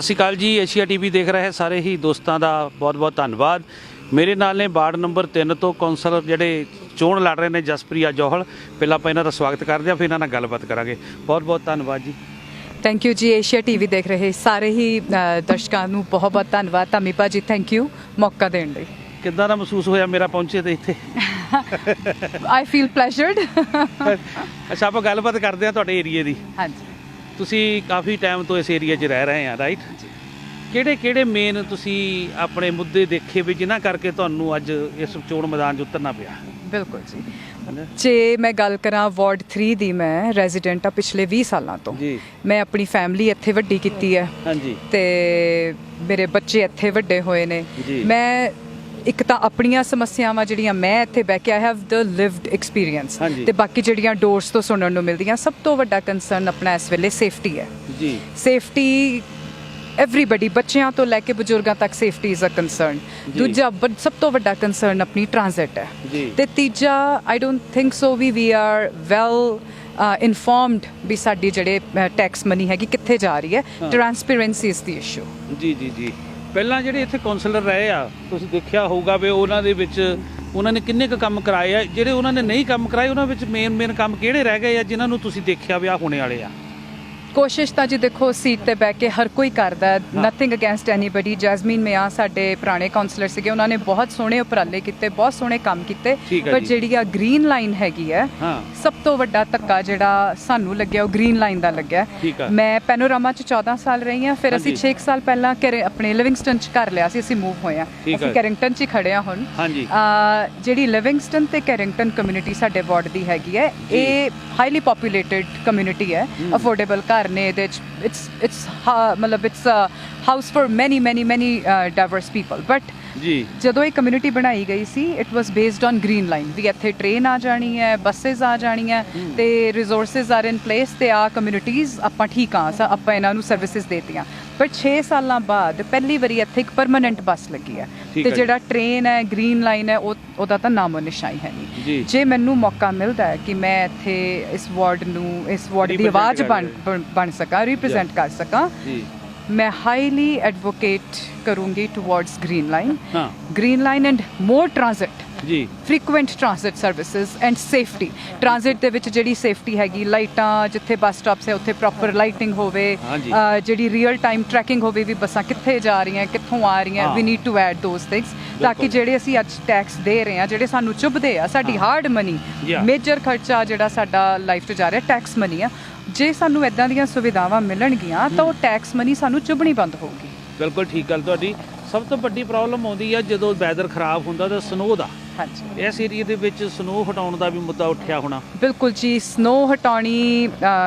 ਸਤਿ ਸ਼੍ਰੀ ਅਕਾਲ ਜੀ Asia TV ਦੇਖ ਰਹੇ ਸਾਰੇ ਹੀ ਦੋਸਤਾਂ ਦਾ ਬਹੁਤ-ਬਹੁਤ ਧੰਨਵਾਦ। ਮੇਰੇ ਨਾਲ ਨੇ ਵਾਰਡ ਨੰਬਰ 3 ਤੋਂ ਕੌਂਸਲਰ ਜਿਹੜੇ ਚੋਣ ਲੜ ਰਹੇ ਨੇ ਜਸਪ੍ਰਿਆ ਜੋਹਲ। ਪਹਿਲਾਂ ਆਪਾਂ ਇਹਨਾਂ ਦਾ ਸਵਾਗਤ ਕਰਦੇ ਹਾਂ ਫਿਰ ਇਹਨਾਂ ਨਾਲ ਗੱਲਬਾਤ ਕਰਾਂਗੇ। ਬਹੁਤ-ਬਹੁਤ ਧੰਨਵਾਦ ਜੀ। ਥੈਂਕ ਯੂ ਜੀ ਏਸ਼ੀਆ ਟੀਵੀ ਦੇਖ ਰਹੇ ਸਾਰੇ ਹੀ ਦਰਸ਼ਕਾਂ ਨੂੰ ਬਹੁਤ ਬਹੁਤ ਧੰਨਵਾਦ। ਧੰਮੀ ਭਾਜੀ ਥੈਂਕ ਯੂ ਮੌਕਾ ਦੇਣ ਲਈ। ਕਿੱਦਾਂ ਦਾ ਮਹਿਸੂਸ ਹੋਇਆ ਮੇਰਾ ਪਹੁੰਚੇ ਤੇ ਇੱਥੇ? ਆਈ ਫੀਲ ਪਲੇਜ਼ਰਡ ਅੱਛਾ ਆਪਾਂ ਗੱਲਬਾਤ ਕਰਦੇ ਹਾਂ ਤੁਹਾਡੇ ਏਰੀਏ ਦੀ। ਹਾਂਜੀ। ਤੁਸੀਂ ਕਾਫੀ ਟਾਈਮ ਤੋਂ ਇਸ ਏਰੀਆ 'ਚ ਰਹਿ ਰਹੇ ਆ ਰਾਈਟ ਕਿਹੜੇ ਕਿਹੜੇ ਮੇਨ ਤੁਸੀਂ ਆਪਣੇ ਮੁੱਦੇ ਦੇਖੇ ਵੀ ਜਿਨ੍ਹਾਂ ਕਰਕੇ ਤੁਹਾਨੂੰ ਅੱਜ ਇਸ ਚੋਣ ਮੈਦਾਨ 'ਚ ਉਤਰਨਾ ਪਿਆ? ਬਿਲਕੁਲ ਜੀ? ਜੇ ਮੈਂ ਗੱਲ ਕਰਾਂ ਵਾਰਡ 3 ਦੀ ਮੈਂ ਰੈਜ਼ੀਡੈਂਟ ਆ ਪਿਛਲੇ 20 ਸਾਲਾਂ ਤੋਂ। ਮੈਂ ਆਪਣੀ ਫੈਮਿਲੀ ਇੱਥੇ ਵੱਡੀ ਕੀਤੀ ਹੈ। ਹਾਂਜੀ। ਤੇ ਮੇਰੇ ਬੱਚੇ ਇੱਥੇ ਵੱਡੇ ਹੋਏ ਨੇ। ਮੈਂ ਇੱਕ ਤਾਂ ਆਪਣੀਆਂ ਸਮੱਸਿਆਵਾਂ ਜਿਹੜੀਆਂ ਮੈਂ ਇੱਥੇ ਬਹਿ ਕੇ I have the lived experience. ਤੇ ਬਾਕੀ ਜਿਹੜੀਆਂ ਡੋਰਸ ਤੋਂ ਸੁਣਨ ਨੂੰ ਮਿਲਦੀਆਂ ਸਭ ਤੋਂ ਵੱਡਾ ਕੰਸਰਨ ਆਪਣਾ ਇਸ ਵੇਲੇ ਸੇਫਟੀ ਹੈ ਜੀ ਸੇਫਟੀ ਐਵਰੀਬਾਡੀ ਬੱਚਿਆਂ ਤੋਂ ਲੈ ਕੇ ਬਜ਼ੁਰਗਾਂ ਤੱਕ ਸੇਫਟੀ ਇਜ਼ ਅ ਕੰਸਰਨ। ਦੂਜਾ ਸਭ ਤੋਂ ਵੱਡਾ ਕੰਸਰਨ ਆਪਣੀ ਟ੍ਰਾਂਜ਼ਿਟ ਹੈ। ਤੇ ਤੀਜਾ I don't think so we we are well informed ਵੀ ਸਾਡੀ ਜਿਹੜੇ ਟੈਕਸ ਮਨੀ ਹੈਗੀ ਕਿੱਥੇ ਜਾ ਰਹੀ ਹੈ ਹਾਂ। ਟ੍ਰਾਂਸਪੇਰੈਂਸੀ ਇਜ਼ ਦੀ ਇਸ਼ੂ ਜੀ ਜੀ ਜੀ ਪਹਿਲਾਂ ਜਿਹੜੇ ਇੱਥੇ ਕਾਉਂਸਲਰ ਰਹੇ ਆ, ਤੁਸੀਂ ਦੇਖਿਆ ਹੋਊਗਾ ਵੀ ਉਹਨਾਂ ਦੇ ਵਿੱਚ ਉਹਨਾਂ ਨੇ ਕਿੰਨੇ ਕੁ ਕੰਮ ਕਰਾਏ ਆ, ਜਿਹੜੇ ਉਹਨਾਂ ਨੇ ਨਹੀਂ ਕੰਮ ਕਰਾਏ, ਉਹਨਾਂ ਵਿੱਚ ਮੇਨ ਮੇਨ ਕੰਮ ਕਿਹੜੇ ਰਹਿ ਗਏ ਆ, ਜਿਨ੍ਹਾਂ ਨੂੰ ਤੁਸੀਂ ਦੇਖਿਆ ਵੀ ਆ ਹੋਣੇ ਵਾਲੇ ਆ? ਕੋਸ਼ਿਸ਼ ਤਾਂ ਜੀ ਦੇਖੋ ਸੀਟ ਤੇ ਬਹਿ ਕੇ ਹਰ ਕੋਈ ਕਰਦਾ। Nothing against anybody Jasmine Mian ਸਾਡੇ ਪੁਰਾਣੇ ਕਾਉਂਸਲਰ ਸੀਗੇ ਉਹਨਾਂ ਨੇ ਬਹੁਤ ਸੋਹਣੇ ਉਪਰਾਲੇ ਕੀਤੇ ਬਹੁਤ ਸੋਹਣੇ ਕੰਮ ਕੀਤੇ ਪਰ। ਜਿਹੜੀ ਆ ਗ੍ਰੀਨ ਲਾਈਨ ਹੈਗੀ ਹੈ ਸਭ ਤੋਂ ਵੱਡਾ ਧੱਕਾ ਜਿਹੜਾ ਸਾਨੂੰ ਲੱਗਿਆ ਉਹ ਗ੍ਰੀਨ ਲਾਈਨ ਦਾ ਲੱਗਿਆ ਆ। ਮੈਂ ਪੈਨੋਰਾਮਾ ਚ 14 ਸਾਲ ਰਹੀ ਹਾਂ ਫਿਰ ਅਸੀਂ ਹਾਂਜੀ। 6 ਸਾਲ ਪਹਿਲਾਂ ਆਪਣੇ ਲਿਵਿੰਗਸਟਨ ਚ ਘਰ ਲਿਆ ਸੀ ਅਸੀਂ ਮੂਵ ਹੋਏ ਠੀਕ ਅਸੀਂ। ਕੈਰਿੰਗਟਨ ਚ ਹੀ ਖੜੇ ਹਾਂ ਹੁਣ ਜਿਹੜੀ ਲਿਵਿੰਗਸਟਨ ਤੇ ਕੈਰਿੰਗਟਨ ਕਮਿਊਨਿਟੀ ਸਾਡੇ ਵਾਰਡ ਦੀ ਹੈਗੀ ਹੈ। ਇਹ ਹਾਈਲੀ ਪੋਪੂਲੇਟਡ ਕਮਿਊਨਿਟੀ ਹੈ। ਅਫੋਰਡੇਬਲ ਘਰ Carnegie. It's it's uh, it's a house for many many many uh, diverse people. But ਜੀ ਜਦੋਂ ਇਹ ਕਮਿਊਨਿਟੀ ਬਣਾਈ ਗਈ ਸੀ it was based on green line ਵੀ ਇੱਥੇ ਟ੍ਰੇਨ ਆ ਜਾਣੀ ਹੈ ਬੱਸਸ ਆ ਜਾਣੀਆਂ। ਤੇ ਰਿਸੋਰਸਸ ਆਰ ਇਨ ਪਲੇਸ ਤੇ ਆ ਕਮਿਊਨਿਟੀਜ਼ ਆਪਾਂ ਠੀਕ ਆ ਸ- ਆਪਾਂ ਇਹਨਾਂ ਨੂੰ ਸਰਵਿਸਿਜ਼ ਦੇਤੀਆਂ ਪਰ 6 ਸਾਲਾਂ ਬਾਅਦ ਪਹਿਲੀ ਵਾਰੀ ਇੱਥੇ ਇੱਕ ਪਰਮਨੈਂਟ ਬੱਸ ਲੱਗੀ ਹੈ ਤੇ। ਜਿਹੜਾ ਟ੍ਰੇਨ ਹੈ ਗ੍ਰੀਨ ਲਾਈਨ ਹੈ ਉਹ ਉਹਦਾ ਤਾਂ ਨਾਮੋ ਨਿਸ਼ਾਨ ਹੈ ਨਹੀਂ ਜੀ ਮੈਨੂੰ ਮੌਕਾ ਮਿਲਦਾ ਹੈ ਕਿ ਮੈਂ ਇੱਥੇ ਇਸ ਵਾਰਡ ਨੂੰ ਇਸ ਵਾਰਡ ਦੀ ਆਵਾਜ਼। ਬਣ- ਬਣ ਸਕਾਂ ਰਿਪਰੈਜ਼ੈਂਟ ਕਰ ਸਕਾਂ ਹਾਈਲੀ ਐਡਵੋਕੇਟ ਕਰੂੰਗੀ ਟੁਵਰਡਸ ਗ੍ਰੀਨ ਲਾਈਨ ਹਾਂ green line and more transit. ਜੀ frequent transit services and safety transit ਦੇ ਵਿੱਚ ਜਿਹੜੀ ਸੇਫਟੀ ਹੈਗੀ ਲਾਈਟਾਂ ਜਿੱਥੇ ਬੱਸ ਸਟਾਪਸ ਹੈ ਉੱਥੇ ਪ੍ਰੋਪਰ ਲਾਈਟਿੰਗ ਹੋਵੇ ਹਾਂਜੀ। ਅਹ ਜਿਹੜੀ ਰੀਅਲ ਟਾਈਮ ਟਰੈਕਿੰਗ ਹੋਵੇ ਵੀ ਬੱਸਾਂ ਕਿੱਥੇ ਜਾ ਰਹੀਆਂ ਕਿੱਥੋਂ ਆ ਰਹੀਆਂ ਹਾਂ। We need to add those things ਤਾਂ ਕਿ ਬਿਲਕੁਲ। ਜਿਹੜੇ ਅਸੀਂ ਅੱਜ ਟੈਕਸ ਦੇ ਰਹੇ ਹਾਂ ਜਿਹੜੇ ਸਾਨੂੰ ਚੁੱਭਦੇ ਆ ਸਾਡੀ। Hard money Yeah. ਮੇਜਰ ਖਰਚਾ ਜਿਹੜਾ ਸਾਡਾ ਲਾਈਫ 'ਚ ਜਾ ਰਿਹਾ ਟੈਕਸ ਮਨੀ ਆ ਜੇ ਸਾਨੂੰ ਇਦਾਂ ਦੀਆਂ ਸੁਵਿਧਾਵਾਂ ਮਿਲਣਗੀਆਂ ਤਾਂ ਉਹ ਟੈਕਸ ਮਨੀ ਸਾਨੂੰ ਚੁੱਭਣੀ ਬੰਦ ਹੋਊਗੀ ਬਿਲਕੁਲ ਠੀਕ ਗੱਲ ਤੁਹਾਡੀ ਸਭ ਤੋਂ ਵੱਡੀ ਪ੍ਰੋਬਲਮ ਆਉਂਦੀ ਆ ਜਦੋਂ ਵੈਦਰ ਖਰਾਬ ਹੁੰਦਾ ਤਾਂ ਸਨੋ ਦਾ। ਹਾਂਜੀ। ਇਸ ਏਰੀਆ ਦੇ ਵਿੱਚ ਸਨੋ ਹਟਾਉਣ ਦਾ ਵੀ ਮੁੱਦਾ ਉੱਠਿਆ ਹੋਣਾ। ਬਿਲਕੁਲ ਜੀ ਸਨੋ ਹਟਾਉਣੀ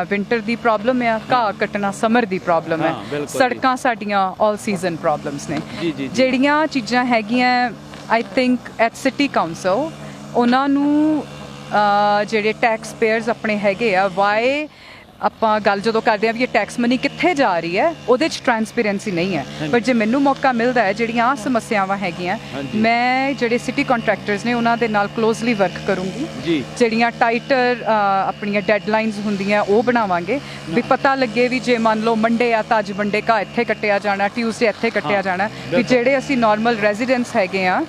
ਵਿంటర్ ਦੀ ਪ੍ਰੋਬਲਮ ਹੈ ਘਾਹ ਕੱਟਣਾ ਸਮਰ ਦੀ ਪ੍ਰੋਬਲਮ ਹੈ ਸੜਕਾਂ ਸਾਡੀਆਂ ਆਲ ਸੀਜ਼ਨ ਪ੍ਰੋਬਲਮਸ ਨੇ। ਜਿਹੜੀਆਂ ਚੀਜ਼ਾਂ ਹੈਗੀਆਂ I think at city council ਉਹਨਾਂ ਨੂੰ ਜਿਹੜੇ ਟੈਕਸ ਪੇਅਰਸ ਆਪਣੇ ਹੈਗੇ ਆ ਵਾਈ ਆਪਾਂ ਗੱਲ ਜਦੋਂ ਕਰਦੇ ਆ ਵੀ ਇਹ ਟੈਕਸ ਮਨੀ ਕਿੱਥੇ ਜਾ ਰਹੀ ਹੈ ਉਹਦੇ 'ਚ ਟਰਾਂਸਪੇਰੈਂਸੀ ਨਹੀਂ ਹੈ। ਪਰ ਜੇ ਮੈਨੂੰ ਮੌਕਾ ਮਿਲਦਾ ਹੈ ਜਿਹੜੀਆਂ ਆਹ ਸਮੱਸਿਆਵਾਂ ਹੈਗੀਆਂ। ਮੈਂ ਜਿਹੜੇ ਸਿਟੀ ਕੰਟਰੈਕਟਰਸ ਨੇ ਉਹਨਾਂ ਦੇ ਨਾਲ ਕਲੋਜ਼ਲੀ ਵਰਕ ਕਰੂੰਗੀ ਜਿਹੜੀਆਂ ਟਾਈਟਰ ਆਪਣੀਆਂ ਡੈਡਲਾਈਨਸ ਹੁੰਦੀਆਂ ਉਹ ਬਣਾਵਾਂਗੇ ਵੀ ਪਤਾ ਲੱਗੇ ਵੀ ਜੇ ਮੰਨ ਲਓ ਮੰਡੇ ਆ ਤਾਂ ਅੱਜ ਮੰਡੇ ਕਾ ਇੱਥੇ ਕੱਟਿਆ ਜਾਣਾ ਟਿਊਜ਼ਡੇ ਇੱਥੇ ਕੱਟਿਆ ਜਾਣਾ ਵੀ। ਜਿਹੜੇ ਅਸੀਂ ਨਾਰਮਲ ਰੈਜ਼ੀਡੈਂਟਸ ਹੈਗੇ ਆ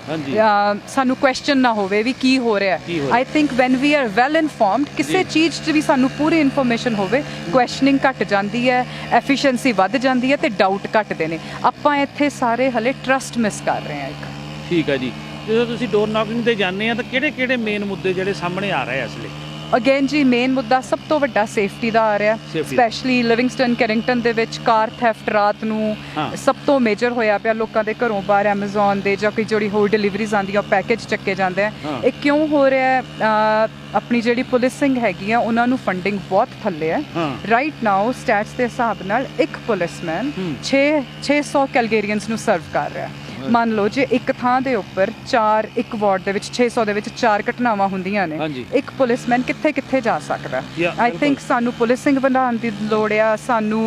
ਸਾਨੂੰ ਕੁਐਸਚਨ ਨਾ ਹੋਵੇ ਵੀ ਕੀ ਹੋ ਰਿਹਾ। I think when we are well informed ਕਿਸੇ। ਚੀਜ਼ 'ਚ ਵੀ ਸਾਨੂੰ ਪੂਰੀ ਇਨਫੋਰਮੇਸ਼ਨ ਹੋਵੇ ਕੁਐਸਚਨਿੰਗ ਘਟ ਜਾਂਦੀ ਹੈ ਐਫੀਸ਼ੀਐਂਸੀ ਵੱਧ ਜਾਂਦੀ ਹੈ ਤੇ ਡਾਊਟ ਘਟਦੇ ਨੇ। ਆਪਾਂ ਇੱਥੇ ਸਾਰੇ ਹਲੇ ਟਰਸਟ ਮਿਸ ਕਰ ਰਹੇ ਹਾਂ ਇੱਕ। ਠੀਕ ਹੈ ਜੀ। ਜਦੋਂ ਤੁਸੀਂ ਡੋਰ ਨੌਕਿੰਗ ਤੇ ਜਾਂਦੇ ਆ ਤਾਂ ਕਿਹੜੇ ਕਿਹੜੇ ਮੇਨ ਮੁੱਦੇ ਜਿਹੜੇ ਸਾਹਮਣੇ ਆ ਰਹੇ ਆ ਇਸ ਲਈ ਅਗੇਨ ਜੀ ਮੇਨ ਮੁੱਦਾ ਸਭ ਤੋਂ ਵੱਡਾ ਸੇਫਟੀ ਦਾ ਆ ਰਿਹਾ Safety। ਸਪੈਸ਼ਲੀ ਲਿਵਿੰਗਸਟਨ ਕੈਰਿੰਗਟਨ ਦੇ ਵਿੱਚ ਕਾਰ ਥੈਫਟ ਰਾਤ ਨੂੰ ਹਾਂ। ਸਭ ਤੋਂ ਮੇਜਰ ਹੋਇਆ ਪਿਆ ਲੋਕਾਂ ਦੇ ਘਰੋਂ ਬਾਹਰ Amazon ਦੇ ਜਾਂ ਕੋਈ ਜਿਹੜੀ ਹੋਰ ਡਿਲੀਵਰੀਜ਼ ਆਉਂਦੀਆਂ ਉਹ ਪੈਕੇਜ ਚੱਕੇ ਜਾਂਦੇ ਆ ਹਾਂ। ਇਹ ਕਿਉਂ ਹੋ ਰਿਹਾ ਹੈ? ਅਹ, ਆਪਣੀ ਜਿਹੜੀ ਪੁਲਿਸਿੰਗ ਹੈਗੀ ਆ ਉਹਨਾਂ ਨੂੰ ਫੰਡਿੰਗ ਬਹੁਤ ਥੱਲੇ ਹੈ ਹਾਂ ਰਾਈਟ ਨਾਓ ਸਟੈਟਸ ਦੇ ਹਿਸਾਬ ਨਾਲ ਇੱਕ ਪੁਲਿਸਮੈਨ ਹੂੰ। 6 600 ਕੈਲਗੇਰੀਅਨਸ ਨੂੰ ਸਰਵ ਕਰ ਰਿਹਾ ਮੰਨ ਲਓ ਜੇ ਇੱਕ ਥਾਂ ਦੇ ਉੱਪਰ ਚਾਰ ਇੱਕ ਵਾਰਡ ਦੇ ਵਿੱਚ 600 ਦੇ ਵਿੱਚ ਚਾਰ ਘਟਨਾਵਾਂ ਹੁੰਦੀਆਂ ਨੇ ਹਾਂਜੀ। ਇੱਕ ਪੁਲਿਸਮੈਨ ਕਿੱਥੇ ਕਿੱਥੇ ਜਾ ਸਕਦਾ Yeah, ਆਈ ਬਿਲਕੁਲ। ਥਿੰਕ ਸਾਨੂੰ ਪੁਲਿਸਿੰਗ ਵਧਾਉਣ ਦੀ ਲੋੜ ਆ ਸਾਨੂੰ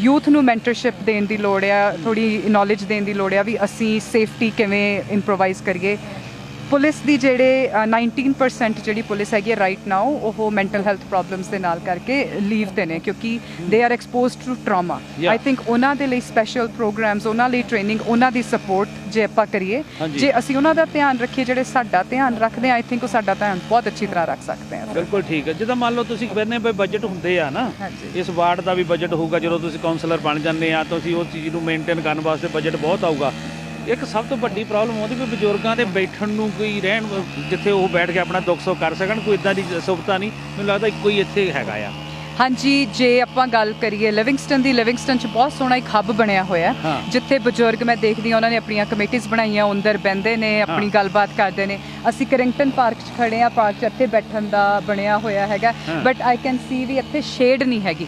ਯੂਥ ਨੂੰ ਮੈਂਟਰਸ਼ਿਪ ਦੇਣ ਦੀ ਲੋੜ ਆ ਥੋੜੀ ਨੌਲੇਜ ਦੇਣ ਦੀ ਲੋੜ ਆ ਵੀ ਅਸੀਂ ਸੇਫਟੀ ਕਿਵੇਂ ਇੰਪਰੋਵਾਈਜ਼ ਕਰੀਏ ਪੁਲਿਸ ਦੀ ਜਿਹੜੇ ਅ, 19% ਜਿਹੜੀ ਪੁਲਿਸ ਹੈਗੀ ਹੈ ਰਾਈਟ ਨਾਓ ਉਹ ਮੈਂਟਲ ਹੈਲਥ ਪ੍ਰੋਬਲਮਸ ਦੇ ਨਾਲ ਕਰਕੇ ਲੀਵ ਤੇ ਨੇ ਕਿਉਂਕਿ they are exposed to trauma Yeah. I think ਉਹਨਾਂ ਦੇ ਲਈ ਸਪੈਸ਼ਲ ਪ੍ਰੋਗਰਾਮਸ ਉਹਨਾਂ ਲਈ ਟ੍ਰੇਨਿੰਗ ਉਹਨਾਂ ਦੀ ਸਪੋਰਟ ਜੇ ਆਪਾਂ ਕਰੀਏ ਹਾਂਜੀ। ਜੇ ਅਸੀਂ ਉਹਨਾਂ ਦਾ ਧਿਆਨ ਰੱਖੀਏ ਜਿਹੜੇ ਸਾਡਾ ਧਿਆਨ ਰੱਖਦੇ ਆਈ ਥਿੰਕ ਉਹ ਸਾਡਾ ਧਿਆਨ ਬਹੁਤ ਅੱਛੀ ਤਰ੍ਹਾਂ ਰੱਖ ਸਕਦੇ ਆ ਬਿਲਕੁਲ ਠੀਕ ਹੈ ਜਿੱਦਾਂ ਮੰਨ ਲਓ ਤੁਸੀਂ ਕਹਿੰਦੇ ਬਈ ਬਜਟ ਹੁੰਦੇ ਆ ਨਾ ਹਾਂਜੀ। ਇਸ ਵਾਰਡ ਦਾ ਵੀ ਬਜਟ ਹੋਊਗਾ ਜਦੋਂ ਤੁਸੀਂ ਕਾਉਂਸਲਰ ਬਣ ਜਾਂਦੇ ਆ ਤੁਸੀਂ ਉਸ ਚੀਜ਼ ਨੂੰ ਮੇਨਟੇਨ ਕਰਨ ਵਾਸਤੇ ਬਜਟ ਬਹੁਤ ਆਊਗਾ ਇੱਕ ਸਭ ਤੋਂ ਵੱਡੀ ਪ੍ਰੋਬਲਮ ਆਉਂਦੀ ਵੀ ਬਜ਼ੁਰਗਾਂ ਦੇ ਬੈਠਣ ਨੂੰ ਕੋਈ ਰਹਿਣ, ਜਿੱਥੇ ਉਹ ਬੈਠ ਕੇ ਆਪਣਾ ਦੁੱਖ ਸੁੱਖ ਕਰ ਸਕਣ, ਕੋਈ ਇਦਾਂ ਦੀ ਸੁਵਿਧਾ ਨਹੀਂ। ਮੈਨੂੰ ਲੱਗਦਾ ਇੱਕੋ ਹੀ ਇੱਥੇ ਹੈਗਾ ਆ। ਹਾਂਜੀ ਜੇ ਆਪਾਂ ਗੱਲ ਕਰੀਏ ਲਿਵਿੰਗਸਟਨ ਦੀ ਲਿਵਿੰਗਸਟਨ ਚ ਬਹੁਤ ਸੋਹਣਾ ਇੱਕ ਹੱਬ ਬਣਿਆ ਹੋਇਆ ਹੈ। ਜਿੱਥੇ ਬਜ਼ੁਰਗ ਮੈਂ ਦੇਖਦੀ ਹਾਂ ਉਹਨਾਂ ਨੇ ਆਪਣੀਆਂ ਕਮੇਟੀਆਂ ਬਣਾਈਆਂ ਅੰਦਰ ਬਹਿੰਦੇ ਨੇ ਆਪਣੀ। ਗੱਲਬਾਤ ਕਰਦੇ ਨੇ ਅਸੀਂ ਕਰਿੰਗਟਨ ਪਾਰਕ 'ਚ ਖੜੇ ਆ ਪਾਰਕ 'ਚ ਇੱਥੇ ਬੈਠਣ ਦਾ ਬਣਿਆ ਹੋਇਆ ਹੈਗਾ। ਬਟ ਆਈ ਕੈਨ ਸੀ ਵੀ ਇੱਥੇ ਸ਼ੇਡ ਨਹੀਂ ਹੈਗੀ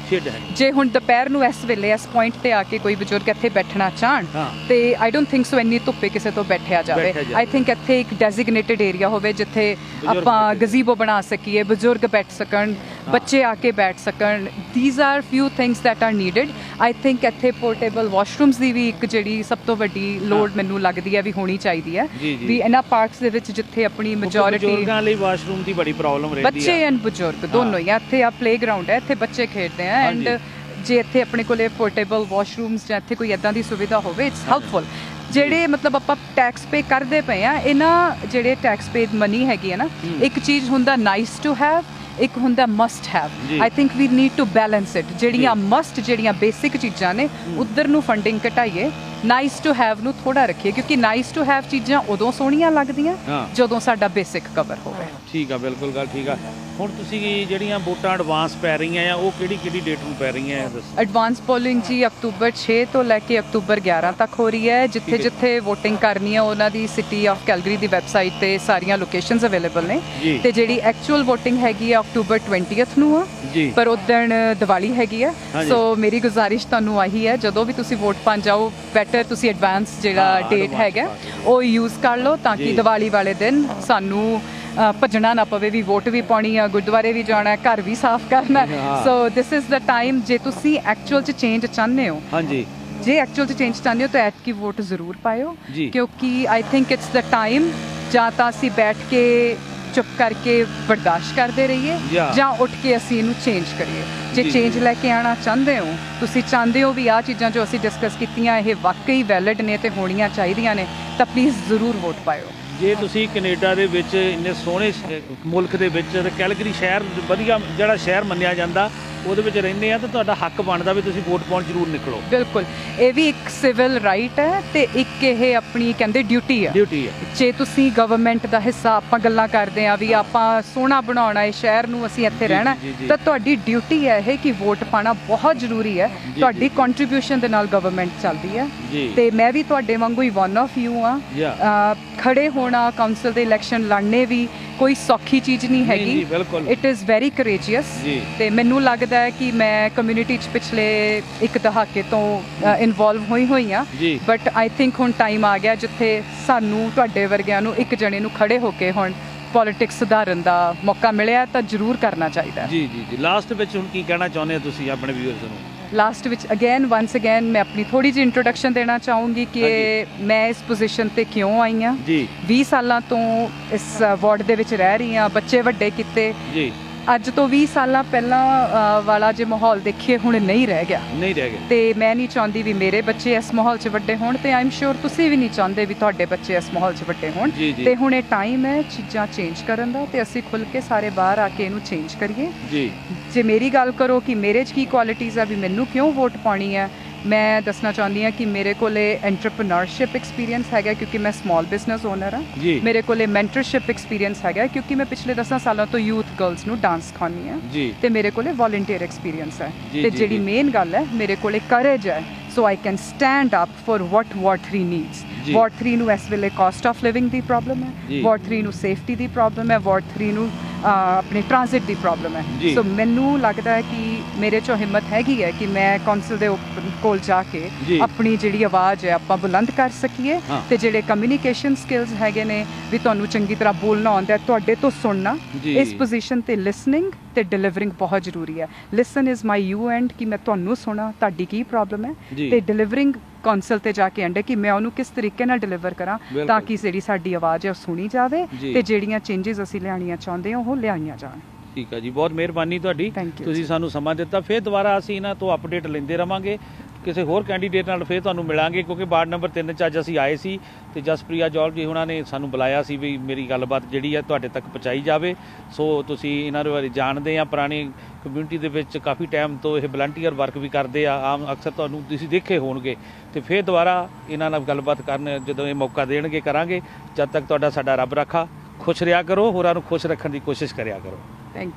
ਜੇ ਹੁਣ ਦੁਪਹਿਰ ਨੂੰ ਇਸ ਵੇਲੇ ਇਸ ਪੁਆਇੰਟ ਤੇ ਆ ਕੇ ਕੋਈ ਬਜ਼ੁਰਗ ਇੱਥੇ ਬੈਠਣਾ ਚਾਹਣ। ਤੇ ਆਈ ਡੋਨਟ ਥਿੰਕ ਸੋ ਇੰਨੀ ਧੁੱਪੇ ਕਿਸੇ ਤੋਂ ਬੈਠਿਆ ਜਾਵੇ। ਆਈ ਥਿੰਕ ਇੱਥੇ ਇੱਕ ਡੈਜ਼ਿਗਨੇਟਿਡ ਏਰੀਆ ਹੋਵੇ ਜਿੱਥੇ ਆਪਾਂ। ਗਜ਼ੀਬੋ ਬਣਾ ਸਕੀਏ ਬਜ਼ੁਰਗ ਬੈਠ ਸਕਣ ਬੱਚੇ ਆ ਕੇ ਬੈਠ ਸਕਣ। These are few things that are needed. I think ਇੱਥੇ ਪੋਰਟੇਬਲ ਵਾਸ਼ਰੂਮਸ ਦੀ ਵੀ ਇੱਕ ਜਿਹੜੀ ਸਭ ਤੋਂ ਵੱਡੀ ਲੋੜ ਮੈਨੂੰ ਲੱਗਦੀ ਹੈ ਵੀ ਹੋਣੀ ਚਾਹੀਦੀ ਹੈ। ਵੀ ਇਹਨਾਂ ਪਾਰਕਸ ਦੇ ਵਿੱਚ ਜਿੱਥੇ ਆਪਣੀ ਮੈਜੋਰਿਟੀ ਬਜ਼ੁਰਗਾਂ ਲਈ ਵਾਸ਼ਰੂਮ ਦੀ ਬੜੀ ਪ੍ਰੋਬਲਮ ਰਹਿੰਦੀ ਬੱਚੇ ਆ। ਐਂਡ ਬਜ਼ੁਰਗ ਦੋਨੋਂ ਹੀ। ਇੱਥੇ ਆ ਪਲੇਗਰਾਉਂਡ ਹੈ ਇੱਥੇ ਬੱਚੇ ਖੇਡਦੇ ਆ ਐਂਡ। ਜੇ ਇੱਥੇ ਆਪਣੇ ਕੋਲੇ ਪੋਰਟੇਬਲ ਵਾਸ਼ਰੂਮਸ ਜਾਂ ਇੱਥੇ ਕੋਈ ਇਦਾਂ ਦੀ ਸੁਵਿਧਾ ਹੋਵੇ ਇਟਸ ਹੈਲਪਫੁਲ ਜਿਹੜੇ ਮਤਲਬ ਆਪਾਂ ਟੈਕਸ ਪੇ ਕਰਦੇ ਪਏ ਆ ਇਹਨਾਂ ਜਿਹੜੇ ਟੈਕਸ ਪੇਡ ਮਨੀ ਹੈਗੀ ਹੈ ਨਾ ਇੱਕ ਚੀਜ਼ ਹੁੰਦਾ ਨਾਈਸ ਟੂ ਹੈਵ ਇੱਕ ਹੁੰਦਾ must have. I think we need to balance it ਜਿਹੜੀਆਂ ਮਸਟ ਜਿਹੜੀਆਂ ਬੇਸਿਕ ਚੀਜ਼ਾਂ ਨੇ ਉਧਰ ਨੂੰ ਫੰਡਿੰਗ ਘਟਾਈਏ। ਨਾਈਸ ਟੂ ਹੈਵ ਨੂੰ ਥੋੜਾ ਰੱਖੀਏ ਕਿਉਂਕਿ ਨਾਈਸ ਟੂ ਹੈਵ ਚੀਜ਼ਾਂ ਉਦੋਂ ਸੋਹਣੀਆਂ ਲੱਗਦੀਆਂ ਹਾਂ। ਜਦੋਂ ਸਾਡਾ ਬੇਸਿਕ ਕਵਰ ਹੋਵੇ ਠੀਕ ਆ ਬਿਲਕੁਲ ਗੱਲ ਠੀਕ ਆ ਹੁਣ ਤੁਸੀਂ ਜਿਹੜੀਆਂ ਵੋਟਾਂ ਐਡਵਾਂਸ ਪੈ ਰਹੀਆਂ ਆ ਉਹ ਕਿਹੜੀ ਕਿਹੜੀ ਡੇਟ ਨੂੰ ਪੈ ਰਹੀਆਂ ਆ ਦੱਸੋ ਐਡਵਾਂਸ ਪੋਲਿੰਗ ਜੀ ਅਕਤੂਬਰ 6 ਤੋਂ ਲੈ ਕੇ ਅਕਤੂਬਰ 11 ਤੱਕ ਹੋ ਰਹੀ ਹੈ ਜਿੱਥੇ। ਜਿੱਥੇ VOTING ਕਰਨੀ ਹੈ ਉਹਨਾਂ ਦੀ ਸਿਟੀ ਆਫ ਕੈਲਗਰੀ ਦੀ ਵੈਬਸਾਈਟ ਤੇ ਸਾਰੀਆਂ ਲੋਕੇਸ਼ਨਸ ਅਵੇਲੇਬਲ ਨੇ ਜੀ। ਤੇ ਜਿਹੜੀ ਐਕਚੁਅਲ VOTING ਹੈਗੀ ਹੈ ਅਕਤੂਬਰ 20th ਨੂੰ ਆ ਜੀ ਪਰ ਉਦਣ ਦੀਵਾਲੀ ਹੈਗੀ ਆ ਹਾਂਜੀ। ਸੋ ਮੇਰੀ ਗੁਜ਼ਾਰਿਸ਼ ਤੁਹਾਨੂੰ ਆਹੀ ਹੈ ਜਦੋਂ ਵੀ ਤੁਸੀਂ ਵੋਟ ਪਾਣ ਜਾਓ ਬੈਟਰ ਤੁਸੀਂ ਐਡਵਾਂਸ ਜਿਹੜਾ ਡੇਟ ਹੈਗਾ ਕੇ। ਉਹ ਯੂਜ਼ ਕਰ ਲਓ ਤਾਂ ਕਿ। ਦੀਵਾਲੀ ਵਾਲੇ ਦਿਨ ਸਾਨੂੰ ਭੱਜਣਾ ਨਾ ਪਵੇ ਵੀ ਵੋਟ ਵੀ ਪਾਉਣੀ ਆ ਗੁਰਦੁਆਰੇ ਵੀ ਜਾਣਾ ਘਰ ਵੀ ਸਾਫ਼ ਕਰਨਾ। ਸੋ ਦਿਸ ਇਜ਼ ਦਾ ਟਾਈਮ ਜੇ ਤੁਸੀਂ ਐਕਚੁਅਲ ਚ ਚੇਂਜ ਚਾਹੁੰਦੇ ਹੋ ਹਾਂਜੀ ਜੇ ਐਕਚੁਅਲ ਚ ਚੇਂਜ ਚਾਹੁੰਦੇ ਹੋ ਤਾਂ ਐਤਕੀ ਵੋਟ ਜ਼ਰੂਰ ਪਾਇਓ। ਕਿਉਂਕਿ I think it's the time ਜਾਂ ਤਾਂ ਅਸੀਂ ਬੈਠ ਕੇ ਚੁੱਪ ਕਰਕੇ ਬਰਦਾਸ਼ਤ ਕਰਦੇ ਰਹੀਏ ਜਾਂ- ਉੱਠ ਕੇ ਅਸੀਂ ਇਹਨੂੰ ਚੇਂਜ ਕਰੀਏ। ਜੇ ਚੇਂਜ। ਲੈ ਕੇ ਆਣਾ ਚਾਹੁੰਦੇ ਹੋ ਤੁਸੀਂ ਚਾਹੁੰਦੇ ਹੋ ਵੀ ਆਹ ਚੀਜ਼ਾਂ ਜੋ ਅਸੀਂ ਡਿਸਕਸ ਕੀਤੀਆਂ ਇਹ ਵਾਕਈ ਵੈਲਿਡ ਨੇ ਤੇ ਹੋਣੀਆਂ ਚਾਹੀਦੀਆਂ ਨੇ ਤਾਂ ਪਲੀਜ਼ ਜ਼ਰੂਰ ਵੋਟ ਪਾਇਓ। ਜੇ ਤੁਸੀਂ ਕੈਨੇਡਾ ਦੇ ਵਿੱਚ ਇੰਨੇ ਸੋਹਣੇ ਮੁਲਕ ਦੇ ਵਿੱਚ ਤੇ ਕੈਲਗਰੀ ਸ਼ਹਿਰ ਵਧੀਆ ਜਿਹੜਾ ਸ਼ਹਿਰ ਮੰਨਿਆ ਜਾਂਦਾ ਉਹਦੇ ਵਿੱਚ ਰਹਿੰਦੇ ਆ ਤਾਂ ਤੁਹਾਡਾ ਹੱਕ ਬਣਦਾ ਵੀ ਤੁਸੀਂ ਵੋਟ ਪਾਉਣ ਜ਼ਰੂਰ ਨਿਕਲੋ। ਬਿਲਕੁਲ। ਇਹ ਵੀ ਇੱਕ ਸਿਵਲ ਰਾਈਟ ਹੈ ਤੇ ਇੱਕ ਇਹ ਆਪਣੀ ਕਹਿੰਦੇ ਡਿਊਟੀ ਹੈ। ਡਿਊਟੀ ਹੈ। ਜੇ ਤੁਸੀਂ ਗਵਰਨਮੈਂਟ ਦਾ ਹਿੱਸਾ ਆਪਾਂ ਗੱਲਾਂ ਕਰਦੇ ਆ ਵੀ ਆਪਾਂ ਸੋਹਣਾ ਬਣਾਉਣਾ ਹੈ ਸ਼ਹਿਰ ਨੂੰ ਅਸੀਂ ਇੱਥੇ ਰਹਿਣਾ। ਤਾਂ ਤੁਹਾਡੀ ਡਿਊਟੀ ਹੈ ਇਹ ਕਿ ਵੋਟ ਪਾਣਾ ਬਹੁਤ ਜ਼ਰੂਰੀ ਹੈ। ਤੁਹਾਡੀ। ਕੰਟਰੀਬਿਊਸ਼ਨ ਦੇ ਨਾਲ ਗਵਰਨਮੈਂਟ ਚੱਲਦੀ ਹੈ। ਤੇ ਮੈਂ ਵੀ ਤੁਹਾਡੇ ਵਾਂਗੂ ਹੀ ਵਨ ਆਫ ਯੂ ਆ. ਖੜੇ ਹੋਣਾ ਕਾਉਂਸਲ ਦੇ ਇਲੈਕਸ਼ਨ ਲੜਨੇ ਵੀ ਕੋਈ ਸੌਖੀ ਚੀਜ਼ ਨਹੀਂ ਹੈਗੀ ਬਿਲਕੁਲ। ਇਟ ਇਜ਼ ਵੈਰੀ ਕਰੇਜੀਅਸ ਜੀ। ਤੇ ਮੈਨੂੰ ਲੱਗਦਾ ਹੈ ਕਿ ਮੈਂ ਕਮਿਊਨਿਟੀ 'ਚ ਪਿਛਲੇ ਇੱਕ ਦਹਾਕੇ ਤੋਂ ਇਨਵੋਲਵ ਹੋਈ ਹੋਈ ਆ ਜੀ। ਬਟ ਆਈ ਥਿੰਕ ਹੁਣ ਟਾਈਮ ਆ ਗਿਆ ਜਿੱਥੇ ਸਾਨੂੰ ਤੁਹਾਡੇ ਵਰਗਿਆਂ ਨੂੰ ਇੱਕ ਜਣੇ ਨੂੰ ਖੜੇ ਹੋ ਕੇ ਹੁਣ ਪੋਲਿਟਿਕਸ ਸੁਧਾਰਨ ਦਾ ਮੌਕਾ ਮਿਲਿਆ ਤਾਂ ਜ਼ਰੂਰ ਕਰਨਾ ਚਾਹੀਦਾ ਹੈ ਜੀ ਜੀ ਜੀ ਲਾਸਟ ਵਿੱਚ ਹੁਣ ਕੀ ਕਹਿਣਾ ਚਾਹੁੰਦੇ ਹੋ ਤੁਸੀਂ ਆਪਣੇ ਵਿਊਅਰਸ ਨੂੰ ਲਾਸਟ ਵਿੱਚ ਅਗੇਨ ਵਾਂਸ ਅਗੇਨ ਮੈਂ ਆਪਣੀ ਥੋੜੀ ਜਿਹੀ ਇੰਟਰੋਡਕਸ਼ਨ ਦੇਣਾ ਚਾਹੂੰਗੀ ਕਿ ਮੈਂ ਇਸ ਪੋਜੀਸ਼ਨ ਤੇ ਕਿਉਂ ਆਈ ਹਾਂ ਜੀ। 20 ਸਾਲਾਂ ਤੋਂ ਇਸ ਵਾਰਡ ਦੇ ਵਿੱਚ ਰਹਿ ਰਹੀ ਹਾਂ ਬੱਚੇ ਵੱਡੇ ਕੀਤੇ। ਜੀ। ਅੱਜ ਤੋਂ 20 ਸਾਲਾਂ ਪਹਿਲਾਂ ਅ, ਵਾਲਾ ਜੇ ਮਾਹੌਲ ਦੇਖੀਏ ਹੁਣ ਨਹੀਂ ਰਹਿ ਗਿਆ। ਨਹੀਂ ਰਹਿ ਗਏ ਤੇ ਮੈਂ ਨਹੀਂ ਚਾਹੁੰਦੀ ਵੀ ਮੇਰੇ ਬੱਚੇ ਇਸ ਮਾਹੌਲ 'ਚ ਵੱਡੇ ਹੋਣ ਤੇ ਆਮ ਸ਼ੋਰ ਤੁਸੀਂ ਵੀ ਨਹੀਂ ਚਾਹੁੰਦੇ ਵੀ ਤੁਹਾਡੇ ਬੱਚੇ ਇਸ ਮਾਹੌਲ 'ਚ ਵੱਡੇ ਹੋਣ। ਜੀ, ਜੀ। ਤੇ ਹੁਣ ਇਹ ਟਾਈਮ ਹੈ ਚੀਜ਼ਾਂ ਚੇਂਜ ਕਰਨ ਦਾ ਤੇ ਅਸੀਂ ਖੁੱਲ ਕੇ ਸਾਰੇ ਬਾਹਰ ਆ ਕੇ ਇਹਨੂੰ ਚੇਂਜ ਕਰੀਏ। ਜੀ। ਜੇ ਮੇਰੀ ਗੱਲ ਕਰੋ ਕਿ ਮੇਰੇ 'ਚ ਕੀ ਕੁਆਲਿਟੀਆਂ ਆ ਵੀ ਮੈਨੂੰ ਕਿਉਂ ਵੋਟ ਪਾਣੀ ਹੈ? ਮੈਂ ਦੱਸਣਾ ਚਾਹੁੰਦੀ ਹਾਂ ਕਿ ਮੇਰੇ ਕੋਲੇ ਐਂਟਰਪ੍ਰੀਨਿਓਰਸ਼ਿਪ ਐਕਸਪੀਰੀਅੰਸ ਹੈਗਾ ਕਿਉਂਕਿ ਮੈਂ ਸਮਾਲ ਬਿਜ਼ਨਸ ਓਨਰ ਹਾਂ ਜੀ। ਮੇਰੇ ਕੋਲੇ ਮੈਂਟਰਸ਼ਿਪ ਐਕਸਪੀਰੀਅੰਸ ਹੈਗਾ ਕਿਉਂਕਿ ਮੈਂ ਪਿਛਲੇ 10 ਸਾਲਾਂ ਤੋਂ ਯੂਥ ਗਰਲਸ ਨੂੰ ਡਾਂਸ ਸਿਖਾਉਂਦੀ ਹਾਂ ਜੀ। ਤੇ ਮੇਰੇ ਕੋਲੇ ਵੋਲੰਟੀਅਰ ਐਕਸਪੀਰੀਅੰਸ ਹੈ ਜੀ, ਤੇ ਜੀ, ਜਿਹੜੀ ਜੀ। ਮੇਨ ਗੱਲ ਹੈ ਮੇਰੇ ਕੋਲੇ ਕਰੇਜ ਹੈ so I can stand up for what ward 3 needs ਜੀ। ਵਾਰਡ 3 ਨੂੰ ਇਸ ਵੇਲੇ ਕਾਸਟ ਆਫ ਲਿਵਿੰਗ ਦੀ ਪ੍ਰੋਬਲਮ ਜੀ। ਹੈ ਵਾਰਡ 3 ਨੂੰ ਸੇਫਟੀ ਦੀ ਪ੍ਰੋਬਲਮ ਹੈ ਵਾਰਡ 3 ਨੂੰ ਆਪਣੇ ਟ੍ਰਾਂਜ਼ਿਟ ਦੀ ਪ੍ਰੋਬਲਮ ਹੈ। ਸੋ ਮੈਨੂੰ ਲੱਗਦਾ ਹੈ ਕਿ ਮੇਰੇ 'ਚੋਂ ਹਿੰਮਤ ਹੈਗੀ ਹੈ ਕਿ ਮੈਂ ਕੌਂਸਲ ਦੇ ਕੋਲ ਜਾ ਕੇ। ਆਪਣੀ ਜਿਹੜੀ ਆਵਾਜ਼ ਹੈ ਆਪਾਂ ਬੁਲੰਦ ਕਰ ਸਕੀਏ। ਤੇ ਜਿਹੜੇ ਕਮਿਊਨੀਕੇਸ਼ਨ ਸਕਿੱਲਸ ਹੈਗੇ ਨੇ ਵੀ ਤੁਹਾਨੂੰ ਚੰਗੀ ਤਰ੍ਹਾਂ ਬੋਲਣਾ ਆਉਂਦਾ ਤੁਹਾਡੇ ਤੋਂ ਸੁਣਨਾ। ਇਸ ਪੋਜੀਸ਼ਨ ਤੇ ਲਿਸਨਿੰਗ ਤੇ ਡਿਲੀਵਰਿੰਗ ਬਹੁਤ ਜ਼ਰੂਰੀ ਹੈ listen is my you and ਕਿ ਮੈਂ ਤੁਹਾਨੂੰ ਸੁਣਾ ਤੁਹਾਡੀ ਕੀ ਪ੍ਰੋਬਲਮ ਹੈ। ਤੇ ਡਿਲੀਵਰਿੰਗ ਕੌਂਸਲ ਤੇ ਜਾ ਕੇ ਐਂਡ ਹੈ ਕਿ ਮੈਂ ਉਹਨੂੰ ਕਿਸ ਤਰੀਕੇ ਨਾਲ ਡਿਲੀਵਰ ਕਰਾਂ। ਤਾਂ ਕਿ ਜਿਹੜੀ ਸਾਡੀ ਆਵਾਜ਼ ਹੈ ਉਹ ਸੁਣੀ ਜਾਵੇ। ਤੇ ਜਿਹੜੀਆਂ ਚੇਂਜਸ ਅਸੀਂ ਲਿਆਉਣੀਆਂ ਚਾਹੁੰਦੇ ਹਾਂ ਉਹ ਲਿਆਈਆਂ ਜਾਣ ਠੀਕ ਹੈ ਜੀ ਬਹੁਤ ਮਿਹਰਬਾਨੀ ਤੁਹਾਡੀ ਤੁਸੀਂ। ਸਾਨੂੰ ਸਮਾਂ ਦਿੱਤਾ ਫਿਰ ਦੁਬਾਰਾ ਅਸੀਂ ਇਹਨਾਂ ਤੋਂ ਅਪਡੇਟ ਲੈਂਦੇ ਰਵਾਂਗੇ ਕਿਸੇ ਹੋਰ ਕੈਂਡੀਡੇਟ ਨਾਲ ਫਿਰ ਤੁਹਾਨੂੰ ਮਿਲਾਂਗੇ, ਕਿਉਂਕਿ ਵਾਰਡ ਨੰਬਰ 3 ਚ ਅੱਜ ਅਸੀਂ ਆਏ ਸੀ ਤੇ ਜਸਪ੍ਰੀਆ ਜੌਲ ਜੀ ਉਹਨਾਂ ਨੇ ਸਾਨੂੰ ਬੁਲਾਇਆ ਸੀ ਵੀ ਮੇਰੀ ਗੱਲਬਾਤ ਜਿਹੜੀ ਹੈ ਤੁਹਾਡੇ ਤੱਕ ਪਹੁੰਚਾਈ ਜਾਵੇ। ਸੋ ਤੁਸੀਂ ਇਹਨਾਂ ਦੇ ਬਾਰੇ ਜਾਣਦੇ ਆ, ਪੁਰਾਣੀ ਕਮਿਊਨਿਟੀ ਦੇ ਵਿੱਚ ਕਾਫੀ ਟਾਈਮ ਤੋਂ ਇਹ ਵਲੰਟੀਅਰ ਵਰਕ ਵੀ ਕਰਦੇ ਆ। ਆਮ ਅਕਸਰ ਤੁਹਾਨੂੰ ਤੁਸੀਂ ਦੇਖੇ ਹੋਣਗੇ ਤੇ ਫਿਰ ਦੁਬਾਰਾ ਇਹਨਾਂ ਨਾਲ ਗੱਲਬਾਤ ਕਰਨ ਜਦੋਂ ਇਹ ਮੌਕਾ ਦੇਣਗੇ, ਕਰਾਂਗੇ। ਜਦ ਤੱਕ ਤੁਹਾਡਾ ਸਾਡਾ ਰੱਬ ਰੱਖਾ, ਖੁਸ਼ ਰਿਹਾ ਕਰੋ, ਹੋਰਾਂ ਨੂੰ ਖੁਸ਼ ਰੱਖਣ ਦੀ ਕੋਸ਼ਿਸ਼ ਕਰਿਆ ਕਰੋ। ਥੈਂਕ